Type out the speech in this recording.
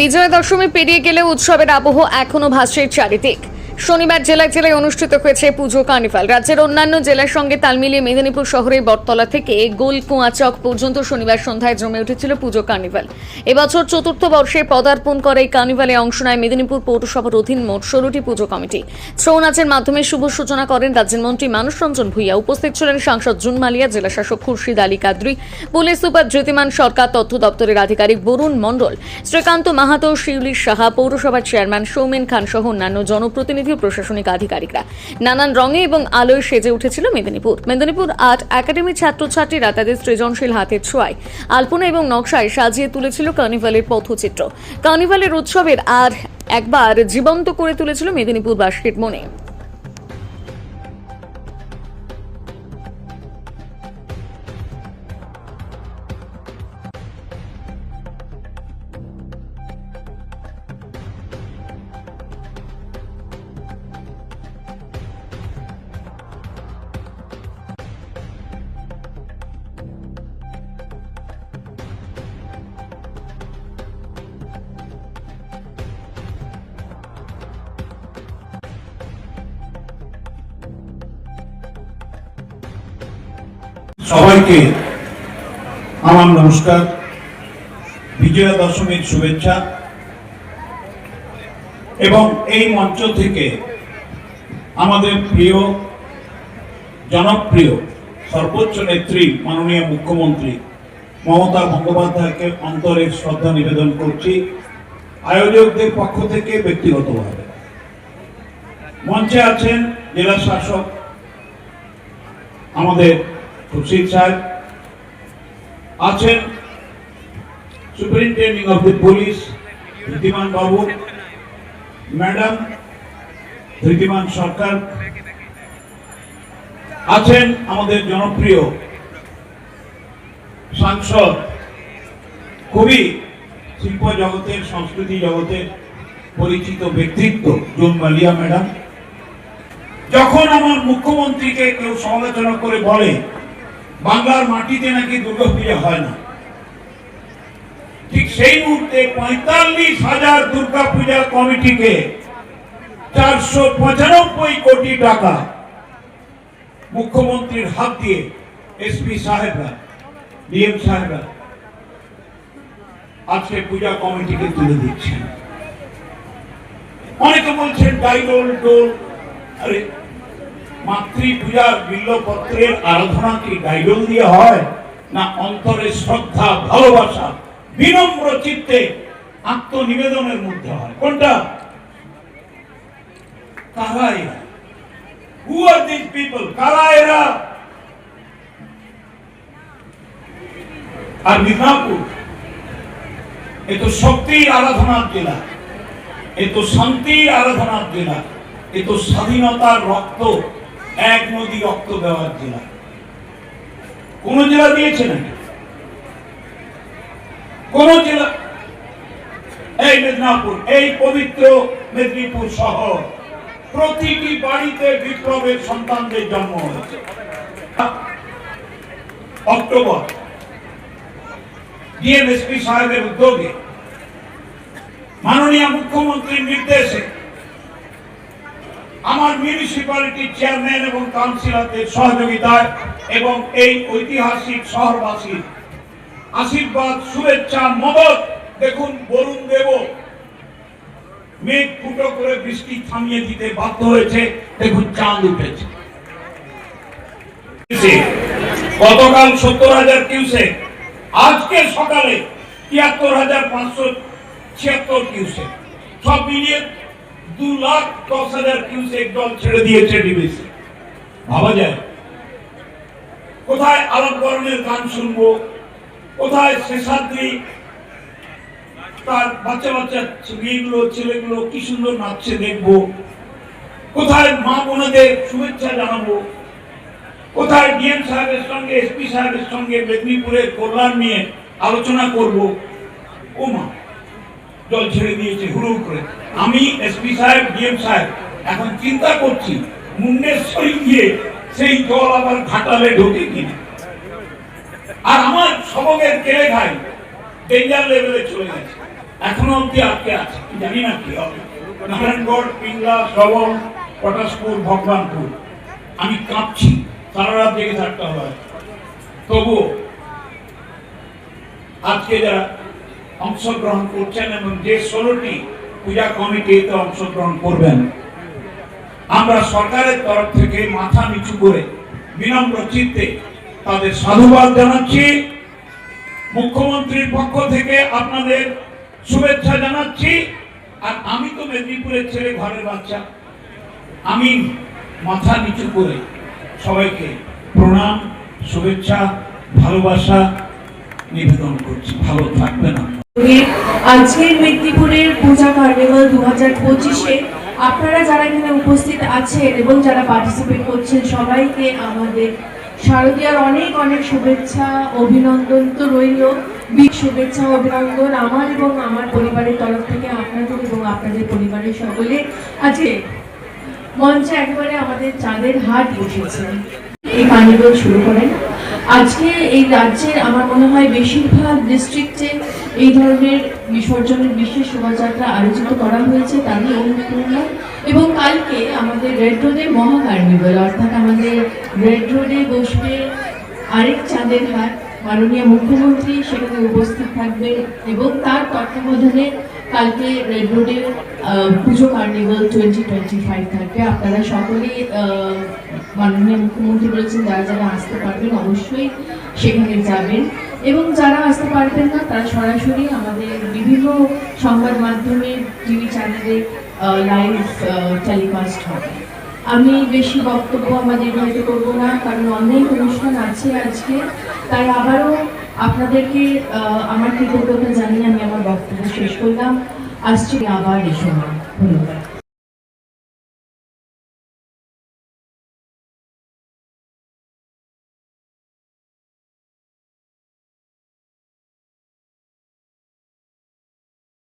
বিজয়া দশমী পেরিয়ে গেলে উৎসবের আবহ এখনও ভাসছে চারিদিক। শনিবার জেলায় জেলায় অনুষ্ঠিত হয়েছে পুজো কার্নিভাল। রাজ্যের অন্যান্য জেলার সঙ্গে তাল মিলিয়ে মেদিনীপুর শহরের বটতলা থেকে গোল কুয়াচক পর্যন্ত শনিবার সন্ধ্যায় জমে উঠেছিল পুজো কার্নিভাল। এবছর চতুর্থ বর্ষে পদার্পণ করে এই কার্নিভালে অংশ নেয় মেদিনীপুর পৌরসভার অধীন মোট ষোলোটি পুজো কমিটি। ছৌ নাচের মাধ্যমে শুভ সূচনা করেন রাজ্যের মন্ত্রী মানস রঞ্জন ভূঁইয়া। উপস্থিত ছিলেন সাংসদ জুন মালিয়া জেলা শাসক খুরশিদ আলী কাদ্রি, পুলিশ সুপার জ্যোতিমান সরকার, তথ্য দপ্তরের আধিকারিক বরুণ মণ্ডল, শ্রীকান্ত মাহাতো, শিউলি সাহা, পৌরসভার চেয়ারম্যান সৌমেন খান সহ অন্যান্য জনপ্রতিনিধি ও প্রশাসনিক আধিকারিকরা। নানান রঙে এবং আলোয় সেজে উঠেছিল মেদিনীপুর। মেদিনীপুর আর্ট একাডেমি ছাত্রছাত্রীরা তাদের সৃজনশীল হাতের ছোঁয়ায় আলপনা এবং নকশায় সাজিয়ে তুলেছিল কার্নিভালের পথচিত্র। কার্নিভালের উৎসবের আর একবার জীবন্ত করে তুলেছিল মেদিনীপুরবাসীর মনে সবাইকে আমার নমস্কার। বিজয়া দশমীর শুভেচ্ছা। এবং এই মঞ্চ থেকে আমাদের প্রিয়, জনপ্রিয়, সর্বোচ্চ নেত্রী মাননীয় মুখ্যমন্ত্রী মমতা বন্দ্যোপাধ্যায়কে অন্তরের শ্রদ্ধা নিবেদন করছি। আয়োজকদের পক্ষ থেকে ব্যক্তিগতভাবে। মঞ্চে আছেন জেলা শাসক আমাদের খুরশিদ সাহেব আছেন superintending of the police Dhritiman Babu, madam Dhritiman সরকার আছেন আমাদের জনপ্রিয় সাংসদ খুবই শিল্প জগতের, সংস্কৃতি জগতের পরিচিত ব্যক্তিত্ব জুন ম্যাডাম। যখন আমার মুখ্যমন্ত্রীকে কেউ সমালোচনা করে বলে বাংলার মাটিতে নাকি দুর্গাপূজা হয় না। ঠিক সেই মুহূর্তে পঁয়তাল্লিশ হাজার দুর্গাপূজা কমিটিকে চারশো পঁচানব্বই কোটি টাকা মুখ্যমন্ত্রীর হাত দিয়ে এসপি সাহেবরা, ডিএম সাহেবরা আজকে পূজা কমিটিকে তুলে দিচ্ছেন। অনেকে বলছেন ডাইডোল ডোল, আরে মাতৃ পূজার বিল্লপত্রের আরাধনা কি গাইডল দিয়ে হয়, না অন্তরে শ্রদ্ধা, ভালোবাসা, বিনম্র চিত্তে আত্মনিবেদনের মধ্যে হয়। কোনটা? কারা এরা হু আর দিস পিপল কারা এরা? আর মিদনাপুর এ তো শক্তির আরাধনার জেলা। এ তো শান্তির আরাধনার জেলা। এ তো স্বাধীনতার রক্ত এক নদী রক্ত দেওয়ার জেলা। কোন জেলা দিয়েছে নাকি? কোন জেলা এই মেদিনীপুর, এই পবিত্র মেদিনীপুর শহর, প্রতিটি বাড়িতে বিপ্লবের সন্তানদের জন্ম হয়েছে। অক্টোবর, ডিএমএসপি সাহেবের উদ্যোগে মাননীয় মুখ্যমন্ত্রীর নির্দেশে আমার মিউনিসিপ্যালিটির চেয়ারম্যান এবং কাউন্সিলরদের সহযোগিতায় এবং এই ঐতিহাসিক শহরবাসীর আশীর্বাদ, শুভেচ্ছা মদত দেখুন, বরুণ দেব মেঘ ফুটো করে বৃষ্টি থামিয়ে দিতে বাধ্য হয়েছে। দেখুন, চাঁদ উঠেছে। গতকাল সত্তর হাজার কিউসে, আজকে সকালে তিয়াত্তর হাজার পাঁচশো ছিয়াত্তর কিউসে। সব মিলিয়ে দু লাখ দশ হাজার কিউসেক জল ছেড়ে দিয়েছে ডিবিসি ভাবা যায়? কোথায় গান কোথায় শেষাদ্রি? তার বাচ্চা বাচ্চা মেয়েগুলো ছেলেগুলো কি সুন্দর নাচছে দেখব। কোথায় মা বোনেদের শুভেচ্ছা জানাব? কোথায় ডিএম সাহেবের সঙ্গে, এসপি সাহেবের সঙ্গে মেদিনীপুরের কল্যাণ নিয়ে আলোচনা করব? ও মা। জল ছেড়ে দিয়েছে হুড়ু করে। আমি এসপি সাহেব, ডিএম সাহেব, এখন চিন্তা করছি মুন্ডেশ্বরী গিয়ে সেই জল আবার ঘাটালে ঢোকে কিনা। আর আমার সবকের কেড়ে খাই ডেঞ্জার লেভেলে চলে গেছে। এখনও অব্দি আটকে আছে জানি না কি হবে। নারায়ণগড়, পিংলা, শ্রবণ, পটাশপুর, ভগবানপুর। আমি কাঁপছি, সারা রাত জেগে থাকতে হবে। তবুও আজকে যারা অংশগ্রহণ করছেন এবং যে ষোলোটি পূজা কমিটিতে অংশগ্রহণ করবেন। আমরা সরকারের তরফ থেকে মাথা নিচু করে বিনম্র চিত্তে তাদের সাধুবাদ জানাচ্ছি। মুখ্যমন্ত্রীর পক্ষ থেকে আপনাদের শুভেচ্ছা জানাচ্ছি। আর আমি তো মেদিনীপুরের ছেলে, ঘরের বাচ্চা। আমি মাথা নিচু করে সবাইকে প্রণাম, শুভেচ্ছা, ভালোবাসা নিবেদন করছি, ভালো থাকবেন আজকের মেদিনীপুরের পূজা কার্নিভাল দু হাজার আপনারা যারা এখানে উপস্থিত আছেন এবং যারা পার্টিসিপেট করছেন, সবাইকে আমাদের শারদীয়ার অনেক অনেক শুভেচ্ছা, অভিনন্দন তো রইল। বিগ শুভেচ্ছা, অভিনন্দন আমার এবং আমার পরিবারের তরফ থেকে আপনাদের এবং আপনাদের পরিবারের সকলে। আজকে মঞ্চে একেবারে আমাদের চাঁদের হাট বসেছে। এই কার্নিভাল শুরু করেন। আজকে এই রাজ্যের আমার মনে হয় বেশিরভাগ ডিস্ট্রিক্টে এই ধরনের বিসর্জনের বিশেষ শোভাযাত্রা আয়োজিত করা হয়েছে তারই অনুপ্রেরণা। এবং কালকে আমাদের রেড রোডে মহা কার্নিভাল অর্থাৎ আমাদের রেড রোডে বসবে আরেক চাঁদের হাট মাননীয় মুখ্যমন্ত্রী, সেখানে উপস্থিত থাকবে এবং তার তত্ত্বাবধানে কালকে রেড রোডে আহ, পুজো কার্নিভাল টোয়েন্টি টোয়েন্টি ফাইভ থাকবে। আপনারা সকলেই মাননীয় মুখ্যমন্ত্রী বলেছেন যারা যারা আসতে পারবেন অবশ্যই সেখানে যাবেন। এবং যারা আসতে পারবেন না তারা সরাসরি আমাদের বিভিন্ন সংবাদ মাধ্যমে টিভি চ্যানেলে লাইভ টেলিকাস্ট হবে। আমি বেশি বক্তব্য আমাদের হয়তো করব না কারণ অনেক অনুষ্ঠান আছে আজকে। তাই আবারও আপনাদেরকে আমার কৃতজ্ঞতা জানিয়ে আমি আমার বক্তব্য শেষ করলাম। আসছি আবার এই সময়। ধন্যবাদ।